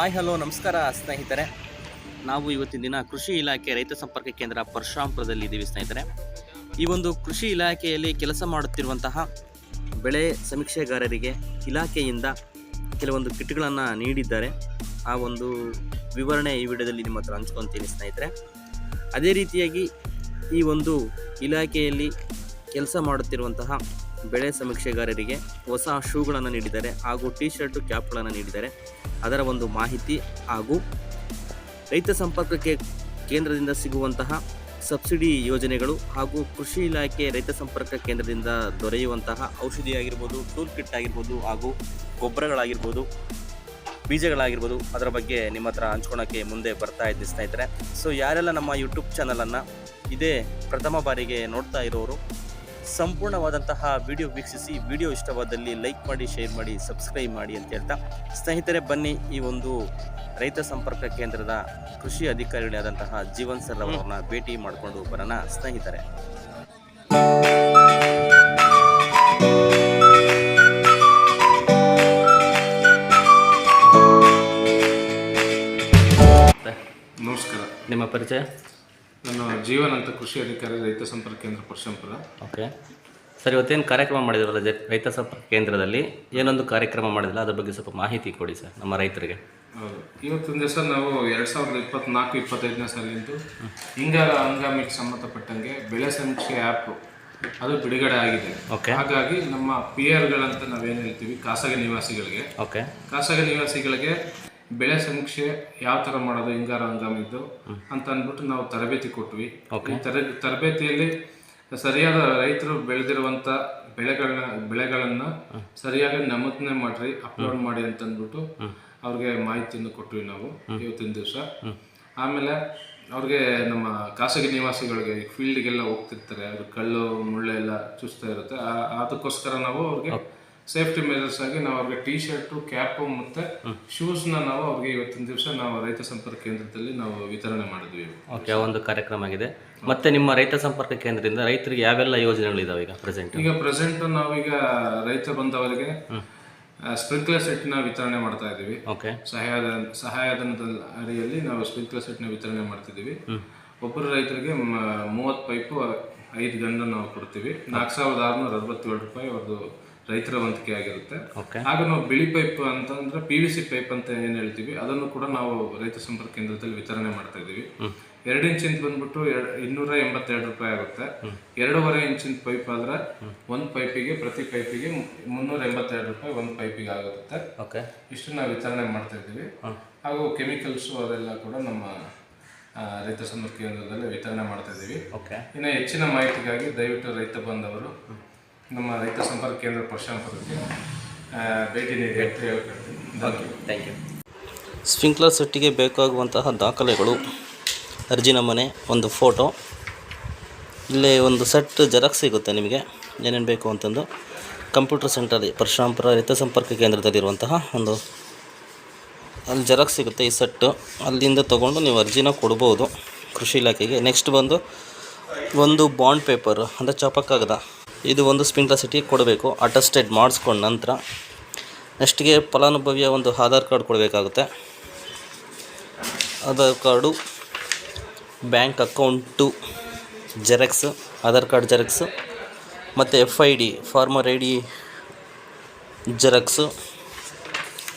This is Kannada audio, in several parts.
ಹಾಯ್, ಹಲೋ, ನಮಸ್ಕಾರ, ಸ್ನೇಹಿತರೆ. ನಾವು ಇವತ್ತಿನ ದಿನ ಕೃಷಿ ಇಲಾಖೆ ರೈತ ಸಂಪರ್ಕ ಕೇಂದ್ರ ಪರಶುರಾಂಪುರದಲ್ಲಿ ಇದ್ದೀವಿ ಸ್ನೇಹಿತರೆ. ಈ ಒಂದು ಕೃಷಿ ಇಲಾಖೆಯಲ್ಲಿ ಕೆಲಸ ಮಾಡುತ್ತಿರುವಂತಹ ಬೆಳೆ ಸಮೀಕ್ಷೆಗಾರರಿಗೆ ಇಲಾಖೆಯಿಂದ ಕೆಲವೊಂದು ಕಿಟ್ಗಳನ್ನು ನೀಡಿದ್ದಾರೆ. ಆ ಒಂದು ವಿವರಣೆ ಈ ವಿಡಿಯೋದಲ್ಲಿ ನಿಮ್ಮ ಹತ್ರ ಹಂಚ್ಕೊತೀನಿ, ಸ್ನೇಹಿತರೆ. ಅದೇ ರೀತಿಯಾಗಿ ಈ ಒಂದು ಇಲಾಖೆಯಲ್ಲಿ ಕೆಲಸ ಮಾಡುತ್ತಿರುವಂತಹ ಬೆಳೆ ಸಮೀಕ್ಷೆಗಾರರಿಗೆ ಹೊಸ ಶೂಗಳನ್ನು ನೀಡಿದ್ದಾರೆ ಹಾಗೂ ಟಿ ಶರ್ಟು ಕ್ಯಾಪ್ಗಳನ್ನು ನೀಡಿದ್ದಾರೆ. ಅದರ ಒಂದು ಮಾಹಿತಿ ಹಾಗೂ ರೈತ ಸಂಪರ್ಕಕ್ಕೆ ಕೇಂದ್ರದಿಂದ ಸಿಗುವಂತಹ ಸಬ್ಸಿಡಿ ಯೋಜನೆಗಳು ಹಾಗೂ ಕೃಷಿ ಇಲಾಖೆ ರೈತ ಸಂಪರ್ಕ ಕೇಂದ್ರದಿಂದ ದೊರೆಯುವಂತಹ ಔಷಧಿ ಆಗಿರ್ಬೋದು, ಟೂಲ್ ಕಿಟ್ ಆಗಿರ್ಬೋದು ಹಾಗೂ ಗೊಬ್ಬರಗಳಾಗಿರ್ಬೋದು, ಬೀಜಗಳಾಗಿರ್ಬೋದು ಅದರ ಬಗ್ಗೆ ನಿಮ್ಮ ಹತ್ರ ಹಂಚ್ಕೊಳಕ್ಕೆ ಮುಂದೆ ಬರ್ತಾ ಇದ್ದ ಸ್ನೇಹಿತರೆ. ಸೊ ಯಾರೆಲ್ಲ ನಮ್ಮ ಯೂಟ್ಯೂಬ್ ಚಾನಲನ್ನು ಇದೇ ಪ್ರಥಮ ಬಾರಿಗೆ ನೋಡ್ತಾ ಇರೋರು ಸಂಪೂರ್ಣವಾದಂತಹ ವಿಡಿಯೋ ವೀಕ್ಷಿಸಿ ವಿಡಿಯೋ ಇಷ್ಟವಾದಲ್ಲಿ ಲೈಕ್ ಮಾಡಿ ಶೇರ್ ಮಾಡಿ ಸಬ್ಸ್ಕ್ರೈಬ್ ಮಾಡಿ ಅಂತ ಹೇಳ್ತಾ ಸ್ನೇಹಿತರೆ ಬನ್ನಿ ಈ ಒಂದು ರೈತ ಸಂಪರ್ಕ ಕೇಂದ್ರದ ಕೃಷಿ ಅಧಿಕಾರಿಗಳಾದಂತಹ ಜೀವನ್ ಸರ್ ಅವರನ್ನ ಭೇಟಿ ಮಾಡಿಕೊಂಡು ಬರೋಣ ಸ್ನೇಹಿತರೆ. ನಮಸ್ಕಾರ. ನಿಮ್ಮ ಪರಿಚಯ? ನಾನು ಜೀವನ್ ಅಂತ ಕೃಷಿ ಅಧಿಕಾರಿ ರೈತ ಸಂಪರ್ಕ ಕೇಂದ್ರ ಪರಶಂಪುರ ಓಕೆ. ಸರ್ ಇವತ್ತೇನು ಕಾರ್ಯಕ್ರಮ ಮಾಡಿದ್ರಲ್ಲ ಜ- ರೈತ ಸಂಪರ್ಕ ಕೇಂದ್ರದಲ್ಲಿ? ಏನೊಂದು ಕಾರ್ಯಕ್ರಮ ಮಾಡಿದಿಲ್ಲ ಅದ್ರ ಬಗ್ಗೆ ಸ್ವಲ್ಪ ಮಾಹಿತಿ ಕೊಡಿ ಸರ್ ನಮ್ಮ ರೈತರಿಗೆ. ಹೌದು. ಇವತ್ತಿನ ದಿವಸ ನಾವು ಎರಡು ಸಾವಿರದ ಇಪ್ಪತ್ನಾಲ್ಕು ಇಪ್ಪತ್ತೈದನೇ ಸಾಲಿಂದು ಹಿಂಗಾರ ಹಂಗಾಮಿಗೆ ಸಂಬಂಧಪಟ್ಟಂಗೆ ಬೆಳೆ ಸಮೀಕ್ಷೆ ಆ್ಯಪ್ ಅದು ಬಿಡುಗಡೆ ಆಗಿದೆ. ಓಕೆ. ಹಾಗಾಗಿ ನಮ್ಮ ಪಿ ಆರ್ಗಳಂತ ನಾವೇನು ಹೇಳ್ತೀವಿ ಖಾಸಗಿ ನಿವಾಸಿಗಳಿಗೆ. ಓಕೆ. ಖಾಸಗಿ ನಿವಾಸಿಗಳಿಗೆ ಬೆಳೆ ಸಮೀಕ್ಷೆ ಯಾವ ತರ ಮಾಡೋದು ಹಿಂಗಾರ ಹಂಗಾಮಿದ್ದು ಅಂತ ಅಂದ್ಬಿಟ್ಟು ನಾವು ತರಬೇತಿ ಕೊಟ್ವಿ. ಈ ತರ ತರಬೇತಿಯಲ್ಲಿ ಸರಿಯಾದ ರೈತರು ಬೆಳೆದಿರುವಂತ ಬೆಳೆಗಳನ್ನ ಬೆಳೆಗಳನ್ನ ಸರಿಯಾಗಿ ನಮೂದನೆ ಮಾಡ್ರಿ ಅಪ್ಲೋಡ್ ಮಾಡಿ ಅಂತ ಅಂದ್ಬಿಟ್ಟು ಅವ್ರಿಗೆ ಮಾಹಿತಿಯನ್ನು ಕೊಟ್ವಿ ನಾವು ಇವತ್ತಿನ ದಿವಸ. ಆಮೇಲೆ ಅವ್ರಿಗೆ ನಮ್ಮ ಖಾಸಗಿ ನಿವಾಸಿಗಳಿಗೆ ಫೀಲ್ಡ್ಗೆಲ್ಲ ಹೋಗ್ತಿರ್ತಾರೆ. ಅವ್ರ ಕಲ್ಲು ಮುಳ್ಳೆಲ್ಲ ಚುಸ್ತಾ ಇರುತ್ತೆ. ಅದಕ್ಕೋಸ್ಕರ ನಾವು ಅವ್ರಿಗೆ ಸೇಫ್ಟಿ ಮೆಜರ್ಸ್ ಆಗಿ ನಾವು ಅವ್ರಿಗೆ ಟಿ ಶರ್ಟು ಕ್ಯಾಪು ಮತ್ತೆ ಶೂಸ್ನ ನಾವು ಅವ್ರಿಗೆ ಇವತ್ತಿನ ದಿವಸ ನಾವು ರೈತ ಸಂಪರ್ಕ ಕೇಂದ್ರದಲ್ಲಿ ನಾವು ವಿತರಣೆ ಮಾಡಿದ್ವಿ. ಓಕೆ ಒಂದು ಕಾರ್ಯಕ್ರಮ ಆಗಿದೆ. ಮತ್ತೆ ನಿಮ್ಮ ರೈತ ಸಂಪರ್ಕ ಕೇಂದ್ರದಿಂದ ರೈತರಿಗೆ ಯಾವೆಲ್ಲ ಯೋಜನೆಗಳಿದಾವೆ ಈಗ ಪ್ರೆಸೆಂಟ್ ಈಗ ಪ್ರೆಸೆಂಟ್ ನಾವೀಗ ರೈತ ಬಂದವರಿಗೆ ಸ್ಪ್ರಿಂಕ್ಲರ್ ಸೆಟ್ನ ವಿತರಣೆ ಮಾಡ್ತಾ ಇದ್ದೀವಿ. ಓಕೆ. ಸಹಾಯದ ಸಹಾಯಧನದ ಅಡಿಯಲ್ಲಿ ನಾವು ಸ್ಪ್ರಿಂಕ್ಲರ್ ಸೆಟ್ನ ವಿತರಣೆ ಮಾಡ್ತಿದ್ದೀವಿ. ಒಬ್ಬರು ರೈತರಿಗೆ ಮೂವತ್ತು ಪೈಪು ಐದು ಗಂಡು ನಾವು ಕೊಡ್ತೀವಿ. ನಾಲ್ಕು ಸಾವಿರದ ಆರುನೂರ ಅರವತ್ತೇಳು ರೂಪಾಯಿ ಅವ್ರದ್ದು ರೈತರ ವಂತಿಕೆ ಆಗಿರುತ್ತೆ. ಆಗ ನಾವು ಬಿಳಿ ಪೈಪ್ ಅಂತಂದ್ರೆ ಪಿ ವಿ ಸಿ ಪೈಪ್ ಅಂತ ಏನ್ ಹೇಳ್ತೀವಿ ಅದನ್ನು ಕೂಡ ನಾವು ರೈತ ಸಂಪರ್ಕ ಕೇಂದ್ರದಲ್ಲಿ ವಿತರಣೆ ಮಾಡ್ತಾ ಇದೀವಿ ಎರಡು ಇಂಚಿಂದ ಬಂದ್ಬಿಟ್ಟು ಇನ್ನೂರ ಎಂಬತ್ತೆರಡು ರೂಪಾಯಿ ಆಗುತ್ತೆ. ಎರಡೂವರೆ ಇಂಚಿನ ಪೈಪ್ ಆದ್ರೆ ಒಂದು ಪೈಪಿಗೆ ಪ್ರತಿ ಪೈಪಿಗೆ ಮುನ್ನೂರ ಎಂಬತ್ತೆರಡು ರೂಪಾಯಿ ಒಂದು ಪೈಪಿಗೆ ಆಗುತ್ತೆ. ಇಷ್ಟು ನಾವು ವಿತರಣೆ ಮಾಡ್ತಾ ಇದೀವಿ ಹಾಗೂ ಕೆಮಿಕಲ್ಸ್ ಅದೆಲ್ಲ ಕೂಡ ನಮ್ಮ ರೈತ ಸಂಪರ್ಕ ಕೇಂದ್ರದಲ್ಲಿ ವಿತರಣೆ ಮಾಡ್ತಾ ಇದೀವಿ ಇನ್ನು ಹೆಚ್ಚಿನ ಮಾಹಿತಿಗಾಗಿ ದಯವಿಟ್ಟು ರೈತ ಬಂದವರು ನಮ್ಮ ರೈತ ಸಂಪರ್ಕ ಕೇಂದ್ರ ಪರಶುರಾಮಪುರಕ್ಕೆ ಆ, ಭೇಟಿ ನೀಡಿ ಅಂತ ಥ್ಯಾಂಕ್ ಯು ಸ್ಪ್ರಿಂಕ್ಲರ್ ಸೆಟ್ಟಿಗೆ ಬೇಕಾಗುವಂತಹ ದಾಖಲೆಗಳು. ಅರ್ಜಿನ ಮನೆ ಒಂದು ಫೋಟೋ ಇಲ್ಲೇ ಒಂದು ಸೆಟ್ ಜೆರಾಕ್ಸ್ ಸಿಗುತ್ತೆ ನಿಮಗೆ. ಏನೇನು ಬೇಕು ಅಂತಂದು. ಕಂಪ್ಯೂಟರ್ ಸೆಂಟರ್ ಪರಶುರಾಮಪುರ ರೈತ ಸಂಪರ್ಕ ಕೇಂದ್ರದಲ್ಲಿರುವಂತಹ ಒಂದು ಅಲ್ಲಿ ಜೆರಾಕ್ಸ್ ಸಿಗುತ್ತೆ ಈ ಸೆಟ್ಟು ಅಲ್ಲಿಂದ ತೊಗೊಂಡು ನೀವು ಅರ್ಜಿನ ಕೊಡ್ಬೋದು. ಕೃಷಿ ಇಲಾಖೆಗೆ. ನೆಕ್ಸ್ಟ್ ಬಂದು ಒಂದು ಬಾಂಡ್ ಪೇಪರ್ ಅಂದರೆ ಚಪಕ್ಕಾಗದ ಇದು ಒಂದು ಸ್ಪ್ರಿಂಕ್ಲರ್ ಸಿಟಿ ಕೊಡಬೇಕು. ಅಟೆಸ್ಟೆಡ್ ಮಾಡಿಸ್ಕೊಂಡ ನಂತರ ನೆಕ್ಸ್ಟ್ಗೆ ಫಲಾನುಭವಿಯ ಒಂದು ಆಧಾರ್ ಕಾರ್ಡ್ ಕೊಡಬೇಕಾಗುತ್ತೆ. Aadhaar card, bank account, xerox, Aadhaar card xerox, ಮತ್ತು F I D farmer I D, xerox.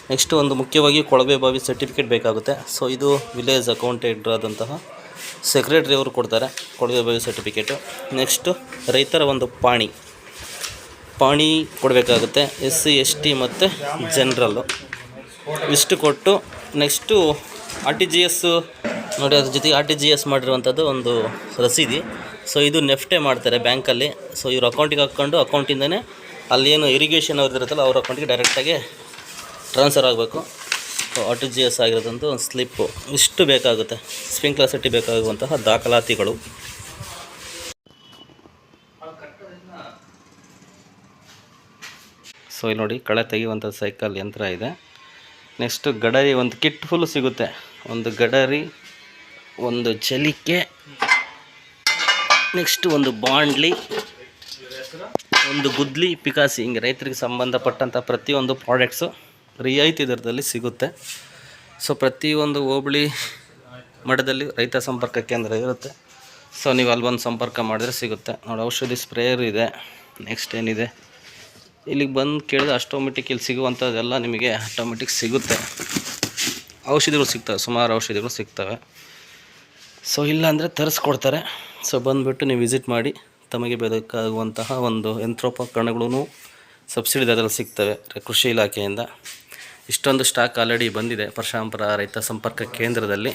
Next ಒಂದು ಮುಖ್ಯವಾಗಿ ಕೊಳವೆ ಬಾವಿ ಸರ್ಟಿಫಿಕೇಟ್ ಬೇಕಾಗುತ್ತೆ. ಸೊ ಇದು ವಿಲೇಜ್ ಅಕೌಂಟೆಂಟ್ ಆದಂತಹ ಸೆಕ್ರೆಟ್ರಿ ಅವರು ಕೊಡ್ತಾರೆ, ಕೊಡುಗೆ ಬಗ್ಗೆ ಸರ್ಟಿಫಿಕೇಟು ನೆಕ್ಸ್ಟು ರೈತರ ಒಂದು ಪಾಣಿ. ಪಾಣಿ ಕೊಡಬೇಕಾಗುತ್ತೆ, ಎಸ್ ಸಿ, ಎಸ್ ಟಿ ಮತ್ತು ಜನ್ರಲ್ಲು ಇಷ್ಟು ಕೊಟ್ಟು next R T G S ನೋಡಿ ಅದ್ರ ಜೊತೆಗೆ ಆರ್ ಟಿ ಜಿ ಎಸ್ ಮಾಡಿರುವಂಥದ್ದು ಒಂದು ರಸೀದಿ. ಸೊ ಇದು ನೆಫ್ಟೆ ಮಾಡ್ತಾರೆ ಬ್ಯಾಂಕಲ್ಲಿ ಸೊ ಇವ್ರ ಅಕೌಂಟಿಗೆ ಹಾಕ್ಕೊಂಡು ಅಕೌಂಟಿಂದನೇ ಏನು ಇರಿಗೇಷನ್ ಅವ್ರದ್ದು ಇರುತ್ತಲ್ಲ ಅವ್ರ ಅಕೌಂಟಿಗೆ ಡೈರೆಕ್ಟಾಗಿ ಟ್ರಾನ್ಸ್ಫರ್ ಆಗಬೇಕು. ಆರ್ ಟಿ ಜಿ ಎಸ್ ಆಗಿರೋದಂಥ ಒಂದು ಸ್ಲಿಪ್ಪು. ಇಷ್ಟು ಬೇಕಾಗುತ್ತೆ. ಸ್ಪ್ರಿಂಕ್ಲರ್ ಸೆಟ್ಟಿ ಬೇಕಾಗುವಂತಹ ದಾಖಲಾತಿಗಳು. ಸೊ ಇಲ್ಲಿ ನೋಡಿ, ಕಳೆ ತೆಗೆಯುವಂಥ ಸೈಕಲ್ ಯಂತ್ರ ಇದೆ. ನೆಕ್ಸ್ಟ್ ಗಡರಿ, ಒಂದು ಕಿಟ್ ಫುಲ್ ಸಿಗುತ್ತೆ. ಒಂದು ಗಡರಿ, ಒಂದು ಚಲಿಕೆ. ನೆಕ್ಸ್ಟ್ ಒಂದು ಬಾಂಡ್ಲಿ. ಒಂದು ಗುದ್ಲಿ, ಪಿಕಾಸಿ. ಹಿಂಗೆ ರೈತರಿಗೆ ಸಂಬಂಧಪಟ್ಟಂಥ ಪ್ರತಿಯೊಂದು ಪ್ರಾಡಕ್ಟ್ಸು ರಿಯಾಯಿತಿ ದರದಲ್ಲಿ ಸಿಗುತ್ತೆ. ಸೊ ಪ್ರತಿಯೊಂದು ಹೋಬಳಿ ಮಠದಲ್ಲಿ ರೈತ ಸಂಪರ್ಕ ಕೇಂದ್ರ ಇರುತ್ತೆ. ಸೊ ನೀವು ಅಲ್ಲಿ ಬಂದು ಸಂಪರ್ಕ ಮಾಡಿದ್ರೆ ಸಿಗುತ್ತೆ. ನೋಡಿ, ಔಷಧಿ ಸ್ಪ್ರೇಯರ್ ಇದೆ. ನೆಕ್ಸ್ಟ್ ಏನಿದೆ? ಇಲ್ಲಿಗೆ ಬಂದು ಕೇಳಿದ್ರೆ ಆಟೋಮೆಟಿಕ್ ಇಲ್ಲಿ ಸಿಗುವಂಥದ್ದೆಲ್ಲ ನಿಮಗೆ ಆಟೋಮೆಟಿಕ್ ಸಿಗುತ್ತೆ. ಔಷಧಿಗಳು ಸಿಗ್ತವೆ, ಸುಮಾರು ಔಷಧಿಗಳು ಸಿಗ್ತವೆ. ಸೊ ಇಲ್ಲಾಂದರೆ ತರಿಸ್ಕೊಡ್ತಾರೆ. ಸೊ ಬಂದುಬಿಟ್ಟು ನೀವು ವಿಸಿಟ್ ಮಾಡಿ. ತಮಗೆ ಬೇಕಾಗುವಂತಹ ಒಂದು ಯಂತ್ರೋಪಕರಣಗಳೂ ಸಬ್ಸಿಡಿ ದರದಲ್ಲಿ ಸಿಗ್ತವೆ ಕೃಷಿ ಇಲಾಖೆಯಿಂದ. ಇಷ್ಟೊಂದು ಸ್ಟಾಕ್ ಆಲ್ರೆಡಿ ಬಂದಿದೆ ಪರಶುರಾಮಪುರ ರೈತ ಸಂಪರ್ಕ ಕೇಂದ್ರದಲ್ಲಿ.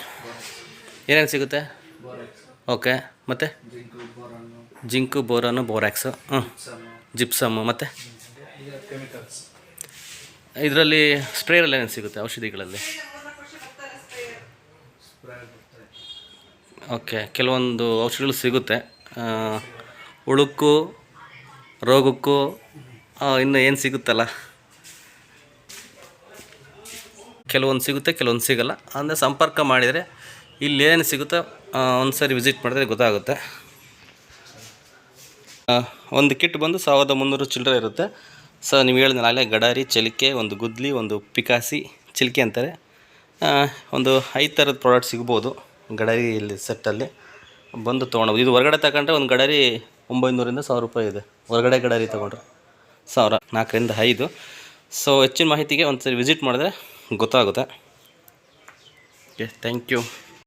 ಏನೇನು ಸಿಗುತ್ತೆ? ಓಕೆ ಮತ್ತು? ಜಿಂಕು ಬೋರಾನು ಬೋರ್ಯಾಕ್ಸು ಹ್ಞೂ ಜಿಪ್ಸಮ್ಮು ಮತ್ತು? ಇದರಲ್ಲಿ ಸ್ಪ್ರೇಯಲ್ಲಿ ಏನೇನು ಸಿಗುತ್ತೆ ಔಷಧಿಗಳಲ್ಲಿ? ಓಕೆ ಕೆಲವೊಂದು ಔಷಧಿಗಳು ಸಿಗುತ್ತೆ. ಉಳುಕು, ರೋಗಕ್ಕೂ ಇನ್ನು ಏನು ಸಿಗುತ್ತಲ್ಲ? ಕೆಲವೊಂದು ಸಿಗುತ್ತೆ, ಕೆಲವೊಂದು ಸಿಗಲ್ಲ. ಅಂದರೆ ಸಂಪರ್ಕ ಮಾಡಿದರೆ ಇಲ್ಲಿ ಏನು ಸಿಗುತ್ತೋ ಒಂದು ಸರಿ ವಿಸಿಟ್ ಮಾಡಿದ್ರೆ ಗೊತ್ತಾಗುತ್ತೆ. ಒಂದು ಕಿಟ್ ಬಂದು ಸಾವಿರದ ಮುನ್ನೂರು ಚಿಲ್ಲರೆ ಇರುತ್ತೆ. ಸೊ ನೀವು ಹೇಳಿದ್ನಲ್ಲ ಗಡಾರಿ, ಚಲಿಕೆ, ಒಂದು ಗುದ್ಲಿ, ಒಂದು ಪಿಕಾಸಿ, ಚಿಲಿಕೆ ಅಂತಾರೆ. ಒಂದು ಐದು ಥರದ ಪ್ರಾಡಕ್ಟ್ ಸಿಗ್ಬೋದು ಗಡಾರಿ ಇಲ್ಲಿ ಸೆಟ್ಟಲ್ಲಿ ಬಂದು ತೊಗೊಳ್ಬೋದು ಇದು ಹೊರಗಡೆ ತಗೊಂಡ್ರೆ ಒಂದು ಗಡಾರಿ ಒಂಬೈನೂರಿಂದ ಸಾವಿರ ರೂಪಾಯಿ ಇದೆ. ಹೊರಗಡೆ ಗಡಾರಿ ತೊಗೊಂಡ್ರೆ ಸಾವಿರ, ನಾಲ್ಕರಿಂದ ಐದು. ಸೊ ಹೆಚ್ಚಿನ ಮಾಹಿತಿಗೆ ಒಂದು ಸರಿ ವಿಸಿಟ್ ಮಾಡಿದ್ರೆ ಗೊತ್ತಾಗುತ್ತೆ. Okay thank you